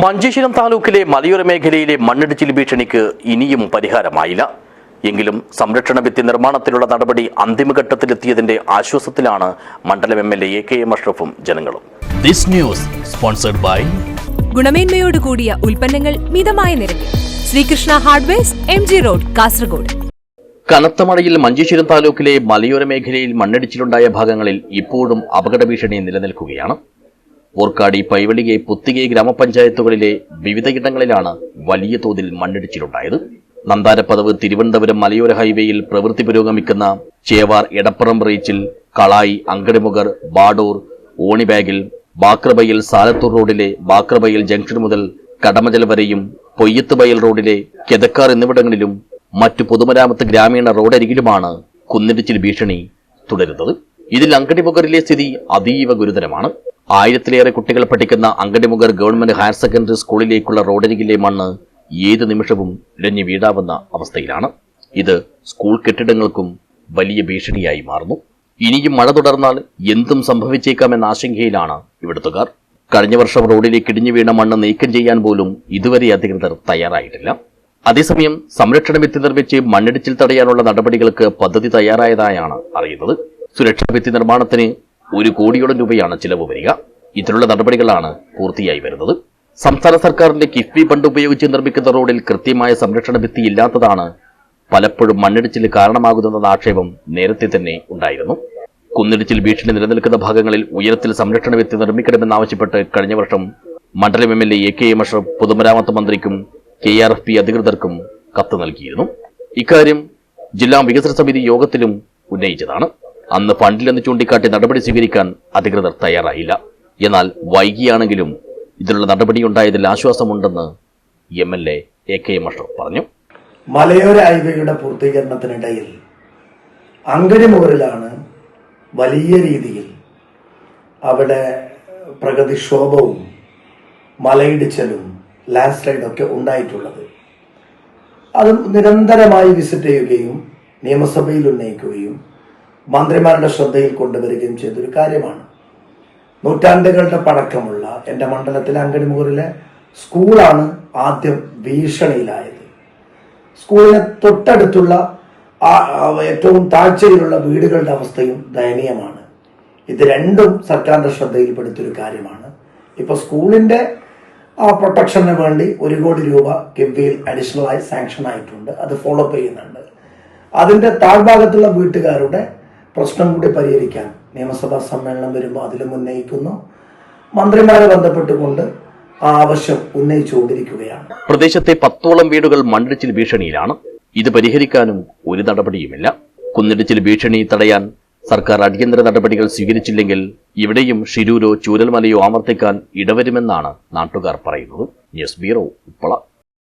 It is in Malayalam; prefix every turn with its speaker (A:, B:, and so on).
A: മഞ്ചേശ്വരം താലൂക്കിലെ മലയോര മേഖലയിലെ മണ്ണിടിച്ചിൽ ഭീഷണിക്ക് ഇനിയും പരിഹാരമായില്ല. എങ്കിലും സംരക്ഷണ ഭിത്തി നിർമ്മാണത്തിലുള്ള നടപടി അന്തിമഘട്ടത്തിലെത്തിയതിന്റെ ആശ്വാസത്തിലാണ് മണ്ഡലം M L A K M അഷ്റഫും ജനങ്ങളും.
B: ദിസ് ന്യൂസ് സ്പോൺസർഡ് ബൈ
C: ഗുണമേന്മയോട് കൂടിയ ഉൽപ്പന്നങ്ങൾ മിതമായ നിരക്കിൽ. Sreekrishna hardwares M G road Kasaragod.
A: കനത്ത മഴയിൽ മഞ്ചേശ്വരം താലൂക്കിലെ മലയോര മേഖലയിൽ മണ്ണിടിച്ചിലുണ്ടായ ഭാഗങ്ങളിൽ ഇപ്പോഴും അപകട ഭീഷണി നിലനിൽക്കുകയാണ്. ഓർക്കാടി പൈവളികെ പുത്തികെ ഗ്രാമപഞ്ചായത്തുകളിലെ വിവിധയിടങ്ങളിലാണ് വലിയ തോതിൽ മണ്ണിടിച്ചിലുണ്ടായത്. നന്താരപ്പതവ് തിരുവനന്തപുരം മലയോര ഹൈവേയിൽ പ്രവൃത്തി പുരോഗമിക്കുന്ന ചേവാർ എടപ്പുറം റീച്ചിൽ കളായി അങ്കടിമുഖർ ബാഡൂർ ഓണിബാഗിൽ ബാക്രബയിൽ സാലത്തൂർ റോഡിലെ ബാക്രബയിൽ ജംഗ്ഷൻ മുതൽ കടമജൽ വരെയും പൊയ്യത്തുബയൽ റോഡിലെ കെതക്കാർ എന്നിവിടങ്ങളിലും മറ്റു പൊതുമരാമത്ത് ഗ്രാമീണ റോഡരികിലുമാണ് കുന്നിടിച്ചിൽ ഭീഷണി തുടരുന്നത്. ഇതിൽ അങ്കടിമുഖറിലെ സ്ഥിതി അതീവ ഗുരുതരമാണ്. ആയിരത്തിലേറെ കുട്ടികൾ പഠിക്കുന്ന അങ്കടിമുഗർ ഗവൺമെന്റ് ഹയർ സെക്കൻഡറി സ്കൂളിലേക്കുള്ള റോഡരികിലെ മണ്ണ് ഏത് നിമിഷവും ഇഴഞ്ഞു വീഴാവുന്ന അവസ്ഥയിലാണ്. ഇത് സ്കൂൾ കെട്ടിടങ്ങൾക്കും വലിയ ഭീഷണിയായി മാറുന്നു. ഇനിയും മഴ തുടർന്നാൽ എന്തും സംഭവിച്ചേക്കാമെന്ന ആശങ്കയിലാണ് ഇവിടുത്തുകാർ. കഴിഞ്ഞ വർഷം റോഡിലേക്ക് ഇടിഞ്ഞു വീണ മണ്ണ് നീക്കം ചെയ്യാൻ പോലും ഇതുവരെ അധികൃതർ തയ്യാറായിട്ടില്ല. അതേസമയം സംരക്ഷണ ഭിത്തി നിർമ്മിച്ച് മണ്ണിടിച്ചിൽ തടയാനുള്ള നടപടികൾക്ക് പദ്ധതി തയ്യാറായതായാണ് അറിയുന്നത്. സുരക്ഷാ ഭിത്തി നിർമ്മാണത്തിന് ഒരു കോടിയോളം രൂപയാണ് ചിലവ് വരിക. ഇതിനുള്ള നടപടികളാണ് പൂർത്തിയായി വരുന്നത്. സംസ്ഥാന സർക്കാരിന്റെ കിഫ്ബി ഫണ്ട് ഉപയോഗിച്ച് നിർമ്മിക്കുന്ന റോഡിൽ കൃത്യമായ സംരക്ഷണ ഭിത്തി ഇല്ലാത്തതാണ് പലപ്പോഴും മണ്ണിടിച്ചിൽ കാരണമാകുന്നതെന്ന ആക്ഷേപം നേരത്തെ തന്നെ ഉണ്ടായിരുന്നു. കുന്നിടിച്ചിൽ ഭീഷണി നിലനിൽക്കുന്ന ഭാഗങ്ങളിൽ ഉയരത്തിൽ സംരക്ഷണ ഭിത്തി നിർമ്മിക്കണമെന്നാവശ്യപ്പെട്ട് കഴിഞ്ഞ വർഷം മണ്ഡലം M L A K M Ashraf പൊതുമരാമത്ത് മന്ത്രിക്കും കെ ആർ എഫ് പി അധികൃതർക്കും കത്ത് നൽകിയിരുന്നു. ഇക്കാര്യം ജില്ലാ വികസന സമിതി യോഗത്തിലും ഉന്നയിച്ചതാണ്. അന്ന് ഫണ്ടിലെന്ന് ചൂണ്ടിക്കാട്ടി നടപടി സ്വീകരിക്കാൻ അധികൃതർ തയ്യാറായില്ല. എന്നാൽ വൈകിയാണെങ്കിലും ഇതിനുള്ള നടപടിയുണ്ടായതിൽ ആശ്വാസമുണ്ടെന്ന് M L A A K Ashraf പറഞ്ഞു.
D: മലയോര ഹൈവേയുടെ പൂർത്തീകരണത്തിനിടയിൽ അങ്കടിമുകളിലാണ് വലിയ രീതിയിൽ അവിടെ പ്രകൃതിക്ഷോഭവും മലയിടിച്ചലും ലാൻഡ് സ്ലൈഡും ഒക്കെ ഉണ്ടായിട്ടുള്ളത്. അത് നിരന്തരമായി വിസിറ്റ് ചെയ്യുകയും നിയമസഭയിൽ ഉന്നയിക്കുകയും മന്ത്രിമാരുടെ ശ്രദ്ധയിൽ കൊണ്ടുവരികയും ചെയ്തൊരു കാര്യമാണ്. നൂറ്റാണ്ടുകളുടെ പഴക്കമുള്ള എന്റെ മണ്ഡലത്തിലെ അങ്കണിമുറിലെ സ്കൂളാണ് ആദ്യം ഭീഷണിയിലായത്. സ്കൂളിന് തൊട്ടടുത്തുള്ള ഏറ്റവും താഴ്ചയിലുള്ള വീടുകളുടെ അവസ്ഥയും ദയനീയമാണ്. ഇത് രണ്ടും സർക്കാരിന്റെ ശ്രദ്ധയിൽപ്പെടുത്തിയൊരു കാര്യമാണ്. ഇപ്പോൾ സ്കൂളിന്റെ ആ പ്രൊട്ടക്ഷന് വേണ്ടി ഒരു കോടി രൂപ കിഫ്ബിയിൽ അഡീഷണലായി സാങ്ഷൻ ആയിട്ടുണ്ട്. അത് ഫോളോ അപ്പ് ചെയ്യുന്നുണ്ട്. അതിന്റെ താഴ്ഭാഗത്തുള്ള വീട്ടുകാരുടെ പ്രശ്നം കൂടി പരിഹരിക്കാൻ നിയമസഭാ സമ്മേളനം വരുമ്പോൾ അതിലും ഉന്നയിക്കുന്നു. മന്ത്രിമാരെ ബന്ധപ്പെട്ടുകൊണ്ട് ആ ആവശ്യം ഉന്നയിച്ചുകൊണ്ടിരിക്കുകയാണ്.
A: പ്രദേശത്തെ പത്തോളം വീടുകൾ മണ്ണിടിച്ചിൽ ഭീഷണിയിലാണ്. ഇത് പരിഹരിക്കാനും ഒരു നടപടിയുമില്ല. കുന്നിടിച്ചിൽ ഭീഷണി തടയാൻ സർക്കാർ അടിയന്തര നടപടികൾ സ്വീകരിച്ചില്ലെങ്കിൽ ഇവിടെയും ഷിരൂരോ ചൂരൽമലയോ ആവർത്തിക്കാൻ ഇടവരുമെന്നാണ് നാട്ടുകാർ പറയുന്നത്. News bureau Uppala.